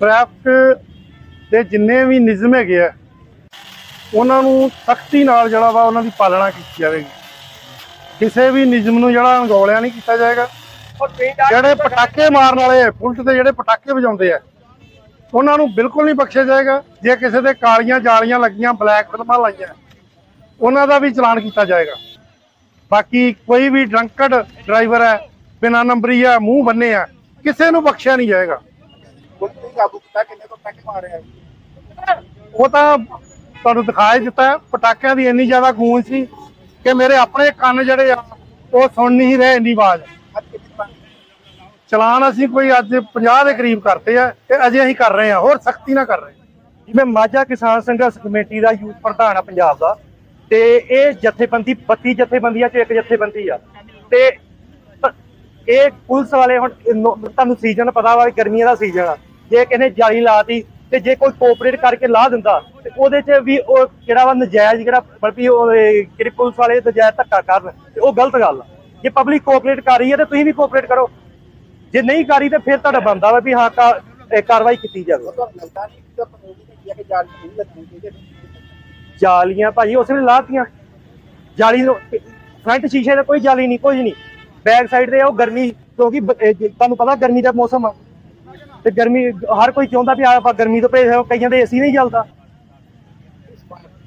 Traffic ਦੇ ਜਿੰਨੇ ਵੀ ਨਿਯਮ ਹੈਗੇ ਆ ਉਹਨਾਂ ਨੂੰ ਸਖਤੀ ਨਾਲ ਜਿਹੜਾ ਵਾ ਉਹਨਾਂ ਦੀ ਪਾਲਣਾ ਕੀਤੀ ਜਾਵੇਗੀ। ਕਿਸੇ ਵੀ ਨਿਯਮ ਨੂੰ ਜਿਹੜਾ ਅਣਗੌਲਿਆ ਨਹੀਂ ਕੀਤਾ ਜਾਏਗਾ। ਜਿਹੜੇ ਪਟਾਕੇ ਮਾਰਨ ਵਾਲੇ ਪੁਲਿਸ ਦੇ ਜਿਹੜੇ ਪਟਾਕੇ ਵਜਾਉਂਦੇ ਆ ਉਹਨਾਂ ਨੂੰ ਬਿਲਕੁਲ ਨਹੀਂ ਬਖਸ਼ਿਆ ਜਾਏਗਾ। ਜੇ ਕਿਸੇ ਦੇ ਕਾਲੀਆਂ ਜਾਲੀਆਂ ਲੱਗੀਆਂ ਬਲੈਕ ਫਿਲਮਾਂ ਲਾਈਆਂ ਉਹਨਾਂ ਦਾ ਵੀ ਚਲਾਨ ਕੀਤਾ ਜਾਏਗਾ। ਬਾਕੀ ਕੋਈ ਵੀ ਡਰੰਕਡ ਡਰਾਈਵਰ ਹੈ ਬਿਨਾਂ ਨੰਬਰੀ ਆ ਮੂੰਹ ਬੰਨੇ ਆ ਕਿਸੇ ਨੂੰ ਬਖਸ਼ਿਆ ਨਹੀਂ ਜਾਏਗਾ। ਕਾਬੂ ਕੀਤਾ ਕਿੰਨੇ ਤੋਂ ਤੱਕ ਮਾਰੇ ਆ ਉਹ ਤਾਂ ਤੁਹਾਨੂੰ ਦਿਖਾਈ ਦਿੱਤਾ ਪਟਾਕਿਆਂ ਦੀ ਇੰਨੀ ਜ਼ਿਆਦਾ ਗੂੰਜ ਸੀ ਕਿ ਮੇਰੇ ਆਪਣੇ ਕੰਨ ਜਿਹੜੇ ਆ ਉਹ ਸੁਣ ਨਹੀਂ ਰਹੇ ਇੰਨੀ ਆਵਾਜ਼। ਚਲਾਨ ਅਸੀਂ ਕੋਈ ਅੱਜ 50 ਦੇ ਕਰੀਬ ਕਰਤੇ ਆ ਤੇ ਅਜੇ ਅਸੀਂ ਕਰ ਰਹੇ ਆ ਹੋਰ ਸਖਤੀ ਨਾਲ ਕਰ ਰਹੇ ਜਿਵੇਂ ਮਾਝਾ ਕਿਸਾਨ ਸੰਘਰਸ਼ ਕਮੇਟੀ ਦਾ ਯੂਥ ਪ੍ਰਧਾਨ ਆ ਪੰਜਾਬ ਦਾ ਤੇ ਇਹ ਜਥੇਬੰਦੀ 32 ਜਥੇਬੰਦੀਆਂ ਚੋਂ ਇੱਕ ਜਥੇਬੰਦੀ ਆ। ਤੇ ਇਹ ਪੁਲਿਸ ਵਾਲੇ ਹੁਣ ਤੁਹਾਨੂੰ ਸੀਜ਼ਨ ਪਤਾ ਵੀ ਗਰਮੀਆਂ ਦਾ ਸੀਜ਼ਨ ਆ। ਜੇ ਕਿਨੇ ਜਾਲੀ ਲਾਤੀ ਤੇ ਜੇ ਕੋਈ ਕੋਆਪਰੇਟ ਕਰਕੇ ਲਾ ਦਿੰਦਾ ਤੇ ਉਹਦੇ 'ਚ ਵੀ ਉਹ ਜਿਹੜਾ ਵਾ ਨਜਾਇਜ਼ ਜਿਹੜਾ ਬਲਕਿ ਉਹ ਜਿਹੜੀ ਪੁਲਿਸ ਵਾਲੇ ਨਜਾਇਜ਼ ਧੱਕਾ ਕਰਨ ਤੇ ਉਹ ਗਲਤ ਗੱਲ ਆ। ਜੇ ਪਬਲਿਕ ਕੋਆਪਰੇਟ ਕਰ ਰਹੀ ਹੈ ਤੇ ਤੁਸੀਂ ਵੀ ਕੋਆਪਰੇਟ ਕਰੋ। ਜੇ ਨਹੀਂ ਕਰੀ ਤੇ ਫਿਰ ਤੁਹਾਡਾ ਬੰਦਾ ਵਾ ਵੀ ਹਾਂ ਕਾਰਵਾਈ ਕੀਤੀ ਜਾਵੇ। ਨੇ ਜਾਲੀਆਂ ਭਾਜੀ ਉਸ ਵੇਲੇ ਲਾਤੀਆਂ। ਜਾਲੀ ਨੂੰ ਫਰੰਟ ਸ਼ੀਸ਼ੇ ਤੇ ਕੋਈ ਜਾਲੀ ਨਹੀਂ ਕੁਝ ਨਹੀਂ। ਬੈਕ ਸਾਈਡ ਤੇ ਉਹ ਗਰਮੀ ਕਿਉਂਕਿ ਤੁਹਾਨੂੰ ਪਤਾ ਗਰਮੀ ਦਾ ਮੌਸਮ ਆ। ਤੇ ਗਰਮੀ ਹਰ ਕੋਈ ਚਾਹੁੰਦਾ ਵੀ ਆਪਾਂ ਗਰਮੀ ਤੋਂ ਭੇਜ ਕਈਆਂ ਦੇ ਏਸੀ ਨਹੀਂ ਚੱਲਦਾ।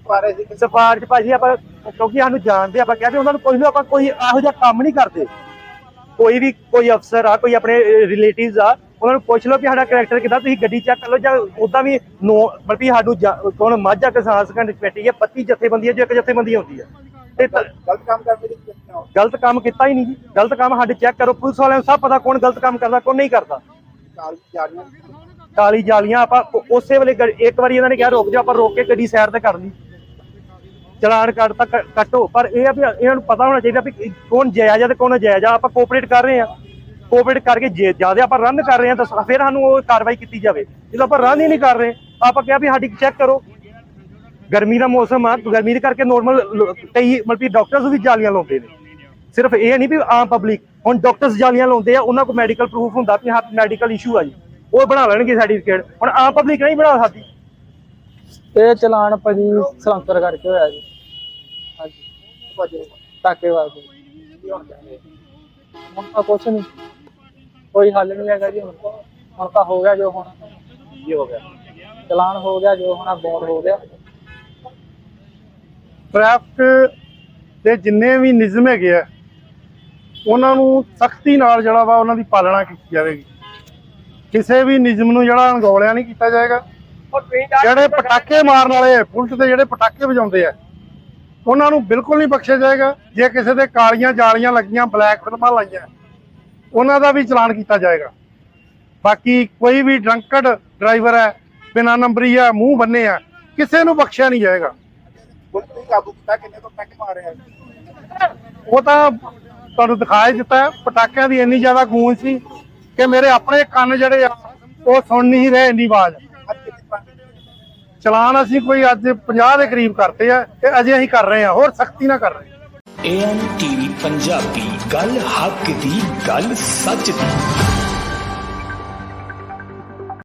ਮਾਰੇ ਸੀ ਸਫਾਰ ਚ ਭਾਜੀ ਆਪਾਂ ਕਿਉਂਕਿ ਸਾਨੂੰ ਜਾਣਦੇ ਆਪਾਂ ਕਹਿੰਦੇ ਉਹਨਾਂ ਨੂੰ ਕੋਈ ਵੀ ਆਪਾਂ ਕੋਈ ਇਹੋ ਜਿਹਾ ਕੰਮ ਨਹੀਂ ਕਰਦੇ। ਕੋਈ ਵੀ ਕੋਈ ਅਫਸਰ ਆ ਕੋਈ ਆਪਣੇ ਰਿਲੇਟਿਵਸ ਆ ਉਹਨਾਂ ਨੂੰ ਪੁੱਛ ਲਓ ਕਿ ਸਾਡਾ ਕੈਰੈਕਟਰ ਕਿਦਾਂ ਤੁਸੀਂ ਗੱਡੀ ਚੈੱਕ ਕਰ ਲਓ ਜਾਂ ਉਦਾਂ ਵੀ ਨੋ ਬਲਕਿ ਸਾਨੂੰ ਕੌਣ ਮਾਝਾ ਕਿਸਾਨ ਸੰਘਰਸ਼ ਕਮੇਟੀ ਹੈ 32 ਜਥੇਬੰਦੀਆਂ ਜੋ ਇੱਕ ਜਥੇਬੰਦੀ ਹੁੰਦੀ ਹੈ ਤੇ ਗਲਤ ਕੰਮ ਕਰਨ ਦੀ ਕਿੰਨਾ ਹੋ ਗਲਤ ਕੰਮ ਕੀਤਾ ਹੀ ਨਹੀਂ ਜੀ। ਗਲਤ ਕੰਮ ਸਾਡੇ ਚੈੱਕ ਕਰੋ ਪੁਲਿਸ ਵਾਲਿਆਂ ਨੂੰ ਸਭ ਪਤਾ ਕੌਣ ਗਲਤ ਕੰਮ ਕਰਦਾ ਕੌਣ ਨਹੀਂ ਕਰਦਾ। ਕਾਲੀ ਜਾਲੀਆਂ। ਆਪਾਂ ਉਸੇ ਵੇਲੇ ਇੱਕ ਵਾਰੀ ਇਹਨਾਂ ਨੇ ਕਿਹਾ ਰੁਕ ਜਾ, ਆਪਾਂ ਰੋਕ ਕੇ ਗੱਡੀ ਸਾਈਡ ਤੇ ਕਰ ਲਈ। ਚਲਾਨ ਕੱਟ ਤਾਂ ਕੱਟੋ, ਪਰ ਇਹ ਆ ਵੀ ਇਹਨਾਂ ਨੂੰ ਪਤਾ ਹੋਣਾ ਚਾਹੀਦਾ ਵੀ ਕੌਣ ਜਾਇਜ਼ ਆ ਤੇ ਕੌਣ ਜਾਇਜ਼ ਆ, ਆਪਾਂ ਕੋਆਪਰੇਟ ਕਰ ਰਹੇ ਆ। ਕੋਆਪਰੇਟ ਕਰਕੇ ਜੇ ਜ਼ਿਆਦਾ ਆਪਾਂ ਰਨ ਕਰ ਰਹੇ ਆ ਤਾਂ ਫਿਰ ਸਾਨੂੰ ਉਹ ਕਾਰਵਾਈ ਕੀਤੀ ਜਾਵੇ। ਜਦੋਂ ਆਪਾਂ ਰਨ ਹੀ ਨਹੀਂ ਕਰ ਰਹੇ, ਆਪਾਂ ਕਿਹਾ ਵੀ ਸਾਡੀ ਚੈੱਕ ਕਰੋ। ਗਰਮੀ ਦਾ ਮੌਸਮ ਆ, ਗਰਮੀ ਦੇ ਕਰਕੇ ਨੋਰਮਲ ਕਈ ਮਤਲਬ ਕਿ ਡਾਕਟਰਸ ਵੀ ਜਾਲੀਆਂ ਲਾਉਂਦੇ ਨੇ। ਸਿਰਫ ਇਹ ਨਹੀਂ ਵੀ ਆਮ ਪਬਲਿਕ ਹੁਣ ਡਾਕਟਰਸ ਜਾਲੀਆਂ ਲਾਉਂਦੇ ਆ ਉਹਨਾਂ ਕੋਲ ਮੈਡੀਕਲ ਪ੍ਰੂਫ ਹੁੰਦਾ ਵੀ ਹਾਂ ਮੈਡੀਕਲ ਇਸ਼ੂ ਆ ਜੀ। ਉਹ ਬਣਾ ਲੈਣਗੇ ਸਰਟੀਫਿਕੇਟ ਹੁਣ ਆਮ ਪਬਲਿਕ ਨਹੀਂ ਬਣਾ ਸਕਦੀ। ਇਹ ਚਲਾਨ ਭਾਜੀ ਸਲੰਸਰ ਕਰਕੇ ਹੋਇਆ ਜੀ। ਹਾਂਜੀ। ਟਾਕੇ ਵਾਸਤੇ ਕੀ ਹੋਣ ਤਾਂ ਕੁਛ ਨਹੀਂ। ਕੋਈ ਹੱਲ ਨਹੀਂ ਹੈਗਾ ਜੀ ਹੁਣ। ਤਾਂ ਹੁਣ ਤਾਂ ਹੋ ਗਿਆ ਜੋ ਹੋਣਾ। ਕੀ ਹੋ ਗਿਆ। ਚਲਾਨ ਹੋ ਗਿਆ ਜੋ ਹੋਣਾ ਬੋਰ ਹੋ ਗਿਆ। ਟ੍ਰੈਫਿਕ ਦੇ ਜਿੰਨੇ ਵੀ ਨਿਯਮ ਹੈਗੇ ਆ ਉਹਨਾਂ ਨੂੰ ਸਖਤੀ ਨਾਲ ਜਿਹੜਾ ਵਾ ਉਹਨਾਂ ਦੀ ਪਾਲਣਾ ਕੀਤੀ ਜਾਵੇਗੀ। ਕਿਸੇ ਵੀ ਨਿਯਮ ਨੂੰ ਜਿਹੜਾ ਅਣਗੌਲਿਆ ਨਹੀਂ ਕੀਤਾ ਜਾਏਗਾ। ਜਿਹੜੇ ਪਟਾਕੇ ਮਾਰਨ ਵਾਲੇ ਪੁਲਿਸ ਦੇ ਜਿਹੜੇ ਪਟਾਕੇ ਵਜਾਉਂਦੇ ਆ ਉਹਨਾਂ ਨੂੰ ਬਿਲਕੁਲ ਨਹੀਂ ਬਖਸ਼ਿਆ ਜਾਏਗਾ। ਜੇ ਕਿਸੇ ਦੇ ਕਾਲੀਆਂ ਜਾਲੀਆਂ ਲੱਗੀਆਂ ਬਲੈਕ ਫਿਲਮਾਂ ਲਾਈਆਂ ਉਹਨਾਂ ਦਾ ਵੀ ਚਲਾਨ ਕੀਤਾ ਜਾਏਗਾ। ਬਾਕੀ ਕੋਈ ਵੀ ਡਰੰਕਡ ਡਰਾਈਵਰ ਹੈ ਬਿਨਾਂ ਨੰਬਰੀ ਆ ਮੂੰਹ ਬੰਨੇ ਆ ਕਿਸੇ ਨੂੰ ਬਖਸ਼ਿਆ ਨਹੀਂ ਜਾਏਗਾ। ਪੁਲਿਸ ਨੇ ਕਾਬੂ ਕੀਤਾ ਕਿੰਨੇ ਤੋਂ ਤੱਕ ਮਾਰੇ ਆ ਉਹ ਤਾਂ ਤੁਹਾਨੂੰ ਦਿਖਾਈ ਦਿੱਤਾ ਪਟਾਕਿਆਂ ਦੀ ਇੰਨੀ ਜ਼ਿਆਦਾ ਗੂੰਜ ਸੀ ਕਿ ਮੇਰੇ ਆਪਣੇ ਕੰਨ ਜਿਹੜੇ ਆ, ਉਹ ਸੁਣ ਨਹੀਂ ਰਹੇ ਇੰਨੀ ਆਵਾਜ਼। ਚਲਾਨ ਅਸੀਂ ਕੋਈ ਅੱਜ 50 ਦੇ ਕਰੀਬ ਕਰਤੇ ਆ, ਤੇ ਅਜੇ ਅਸੀਂ ਕਰ ਰਹੇ ਆ, ਹੋਰ ਸਖਤੀ ਨਾਲ ਕਰ ਰਹੇ। ਏਐਨ ਟੀਵੀ ਪੰਜਾਬੀ, ਗੱਲ ਹੱਕ ਦੀ, ਗੱਲ ਸੱਚ ਦੀ।